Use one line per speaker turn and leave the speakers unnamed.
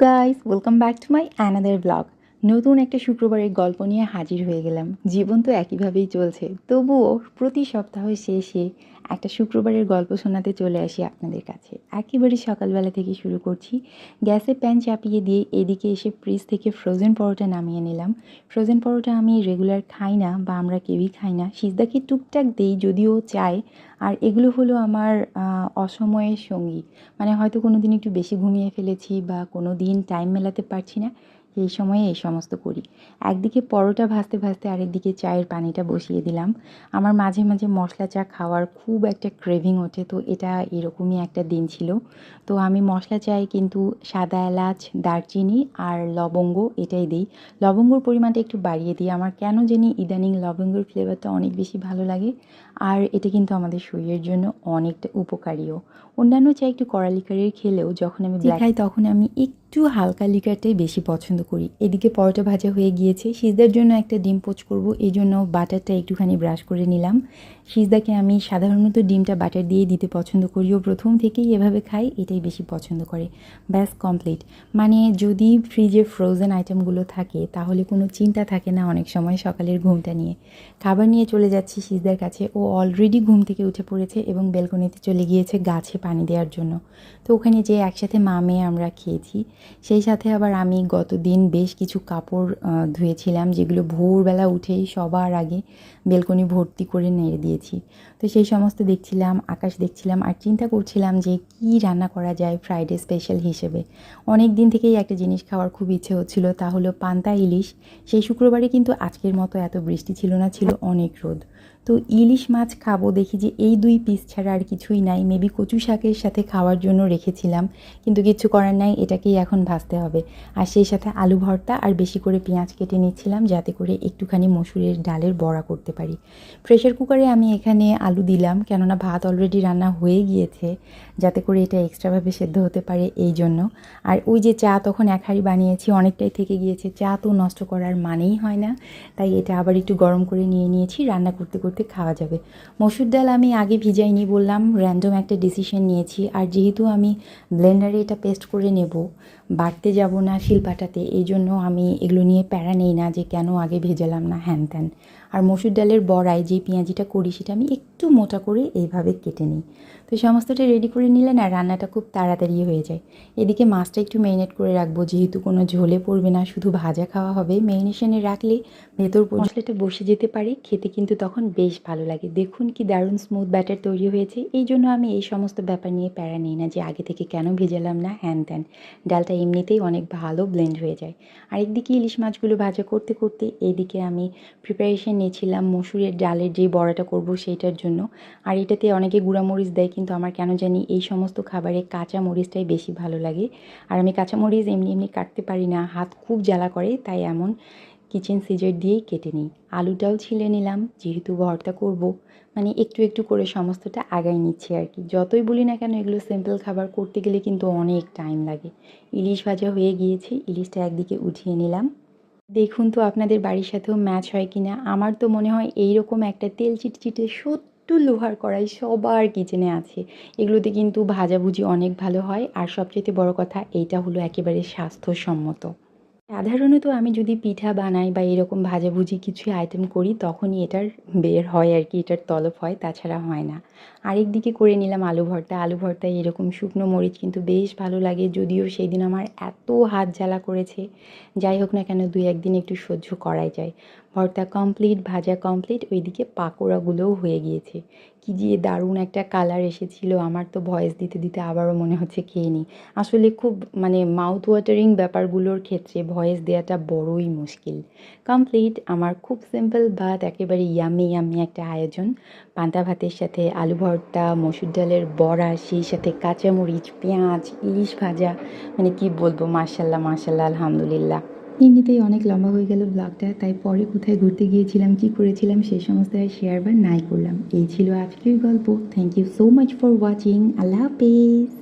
guys welcome back to my another vlog. নতুন একটা শুক্রবারের গল্প নিয়ে হাজির হয়ে গেলাম। জীবন তো একইভাবেই চলছে। তবুও প্রতি সপ্তাহ শেষে একটা শুক্রবারের গল্প শোনাতে চলে আসি আপনাদের কাছে। একেবারে সকালবেলা থেকে শুরু করছি। গ্যাসে প্যান চাপিয়ে দিয়ে এদিকে এসে ফ্রিজ থেকে ফ্রোজেন পরোটা নামিয়ে নিলাম। ফ্রোজেন পরোটা আমি রেগুলার খাই না বা আমরা কেউই খাই না। সিজদাকে টুকটাক দেই, যদিও চায় আর এগুলো হলো আমার অসময়ের সঙ্গী। মানে হয়তো কোনো দিন একটু বেশি ঘুমিয়ে ফেলেছি বা কোনো দিন টাইম মেলাতে পারছি না। এই সময়ে এই সমস্ত করি। একদিকে পরোটা ভাজতে ভাজতে আরেকদিকে চায়ের পানিটা বসিয়ে দিলাম। আমার মাঝে মাঝে মশলা চা খাওয়ার খুব একটা ক্রেভিং ওঠে তো এটা এরকমই একটা দিন ছিল। তো আমি মশলা চায়ে কিন্তু সাদা এলাচ দারচিনি আর লবঙ্গ এটাই দিই। লবঙ্গর পরিমাণটা একটু বাড়িয়ে দিই। আমার কেন জানি ইদানিং লবঙ্গর ফ্লেভারটা অনেক বেশি ভালো লাগে আর এটা কিন্তু আমাদের শরীরের জন্য অনেকটা উপকারীও। অন্যান্য চা একটু কড়া লিকারের খেলেও যখন আমি খাই তখন আমি একটু হালকা লিকারটাই বেশি পছন্দ করি। এদিকে পরোটা ভাজা হয়ে গিয়েছে। সিজদার জন্য একটা ডিম পোচ করব, এই জন্য বাটারটা একটুখানি ব্রাশ করে নিলাম। সিজদাকে আমি সাধারণত ডিমটা বাটার দিয়ে দিতে পছন্দ করি ও প্রথম থেকেই এভাবে খাই, এটাই বেশি পছন্দ করে। ব্যাস কমপ্লিট মানে যদি ফ্রিজে ফ্রোজেন আইটেমগুলো থাকে, তাহলে কোনো চিন্তা থাকে না অনেক সময় সকালের ঘুমটা নিয়ে। খাবার নিয়ে চলে যাচ্ছি সিজদার কাছে। ও অলরেডি ঘুম থেকে উঠে পড়েছে এবং বেলকনিতে চলে গিয়েছে গাছে পানি দেওয়ার জন্য। তো ওখানে যে একসাথে মা মেয়ে আমরা খেয়েছি। সেই সাথে আবার আমি গতদিন বেশ কিছু কাপড় ধুয়েছিলাম, যেগুলো ভোরবেলা উঠেই সবার আগে বেলকনি ভর্তি করে নেড়ে দিয়েছি। তো সেই সমস্ত দেখছিলাম, আকাশ দেখছিলাম আর চিন্তা করছিলাম যে কি রান্না করা যায় ফ্রাইডে স্পেশাল হিসেবে। অনেক দিন থেকেই একটা জিনিস খাওয়ার খুব ইচ্ছে হচ্ছিল, তা হলো পান্তা ইলিশ। সেই শুক্রবারে কিন্তু আজকের মতো এত বৃষ্টি ছিল না, ছিল অনেক রোদ। তো ইলিশ মাছ খাব, দেখি যে এই দুই পিস ছাড়া আর কিছুই নাই। মেবি কচু শাকের সাথে খাওয়ার জন্য রেখেছিলাম, কিন্তু কিছু করার নাই, এটাকেই এখন ভাজতে হবে। আর সেই সাথে আলু ভর্তা আর বেশি করে পেঁয়াজ কেটে নিচ্ছিলাম, যাতে করে একটুখানি মসুরের ডালের বড়া করতে পারি। প্রেশার কুকারে আমি এখানে আলু দিলাম, কেননা ভাত অলরেডি রান্না হয়ে গিয়েছে, যাতে করে এটা এক্সট্রাভাবে সেদ্ধ হতে পারে এই জন্য। আর ওই যে চা তখন এক হাঁড়ি বানিয়েছি, অনেকটাই থেকে গিয়েছে, চা তো নষ্ট করার মানেই হয় না। তাই এটা আবার একটু গরম করে নিয়ে নিয়েছি, রান্না করতে করতে খাওয়া যাবে। মসুর ডাল আমি আগে ভিজাই ভিজাইনি, বললাম র্যান্ডম একটা ডিসিশন নিয়েছি। আর যেহেতু আমি ব্লেন্ডারে এটা পেস্ট করে নেব, বাড়তে যাব না শিলপাটাতে, এই জন্য আমি এগুলো নিয়ে প্যারা নেই না যে কেন আগে ভেজালাম না, হ্যান ত্যান। আর মসুর ডালের বড়ায় যে পেঁয়াজিটা করি, সেটা আমি একটু মোটা করে এইভাবে কেটে নিই। তো সমস্তটা রেডি করে নিলে না রান্নাটা খুব তাড়াতাড়ি হয়ে যায়। এদিকে মাছটা একটু ম্যারিনেট করে রাখব, যেহেতু কোনো ঝোলে পড়বে না, শুধু ভাজা খাওয়া হবে। ম্যারিনেশনে রাখলে ভেতর মশলাটা বসে যেতে পারে, খেতে কিন্তু তখন বেশ ভালো লাগে। দেখুন কি দারুণ স্মুথ ব্যাটার তৈরি হয়েছে। এই জন্য আমি এই সমস্ত ব্যাপার নিয়ে প্যারা নিই না যে আগে থেকে কেন ভেজালাম না হ্যান ত্যান ডালটা এমনিতেই অনেক ভালো ব্লেন্ড হয়ে যায়। আরেকদিকে ইলিশ মাছগুলো ভাজা করতে করতে এইদিকে আমি প্রিপারেশন নিয়েছিলাম মসুরের ডালের যে বড়াটা করব সেইটার জন্য। আর এটাতে অনেকে গুঁড়া মরিচ দেয় কিন্তু আমার কেন জানি এই সমস্ত খাবারে কাঁচা মরিচটাই বেশি ভালো লাগে। আর আমি কাঁচা মরিচ এমনি এমনি কাটতে পারি না। হাত খুব জ্বালা করে, তাই এমন কিচেন সিজার দিয়েই কেটে নিই। আলুটাও ছিলে নিলাম, যেহেতু ভর্তা করব। মানে একটু একটু করে সমস্তটা আগাই নিচ্ছি আর কি। যতই বলি না কেন, এগুলো সিম্পল খাবার করতে গেলে কিন্তু অনেক টাইম লাগে। ইলিশ ভাজা হয়ে গিয়েছে, ইলিশটা একদিকে উঠিয়ে নিলাম। দেখুন তো আপনাদের বাড়ির সাথেও ম্যাচ হয় কি না আমার তো মনে হয় এইরকম একটা তেল চিটচিটে সত্য লোহার কড়াই সবার কিচেনে আছে। এগুলোতে কিন্তু ভাজাভুজি অনেক ভালো হয়। আর সবচেয়ে বড় কথা, এইটা হলো একেবারে স্বাস্থ্যসম্মত। সাধারণত আমি যদি পিঠা বানাই বা এরকম ভাজাভুজি কিছু আইটেম করি, তখনই এটার বের হয় আর কি, এটার তলব হয়, তাছাড়া হয় না। আরেক দিকে করে নিলাম আলু ভর্তা। আলু ভর্তায় এরকম শুকনো মরিচ কিন্তু বেশ ভালো লাগে, যদিও সেই দিন আমার এত হাত জ্বালা করেছে। যাই হোক না কেন, দুই একদিন একটু সহ্য করাই যায়। ভর্তা কমপ্লিট ভাজা কমপ্লিট ওইদিকে পাকোড়াগুলোও হয়ে গিয়েছে। কি যে দারুণ একটা কালার এসেছিল, আমার তো ভয়েস দিতে দিতে আবারও মনে হচ্ছে খেয়ে নিই। আসলে খুব মানে মাউথ ওয়াটারিং ব্যাপারগুলোর ক্ষেত্রে ভয়েস দেওয়াটা বড়ই মুশকিল। কমপ্লিট আমার খুব সিম্পল ভাত, একেবারে ইয়ামি ইয়ামি একটা আয়োজন। পান্তা ভাতের সাথে আলু ভর্তা, মসুর ডালের বড়া, সেই সাথে কাঁচামরিচ, পেঁয়াজ, ইলিশ ভাজা মানে কি বলব মার্শাল্লাহ মার্শাল্লাহ আলহামদুলিল্লাহ। এমনিতেই অনেক লম্বা হয়ে গেল ব্লগটা তাই পরে কোথায় ঘুরতে গিয়েছিলাম, কি করেছিলাম সেই সমস্ত শেয়ার বা নাই করলাম। এই ছিল আজকের গল্প। Thank you so much for watching আল্লাহ হাফেজ।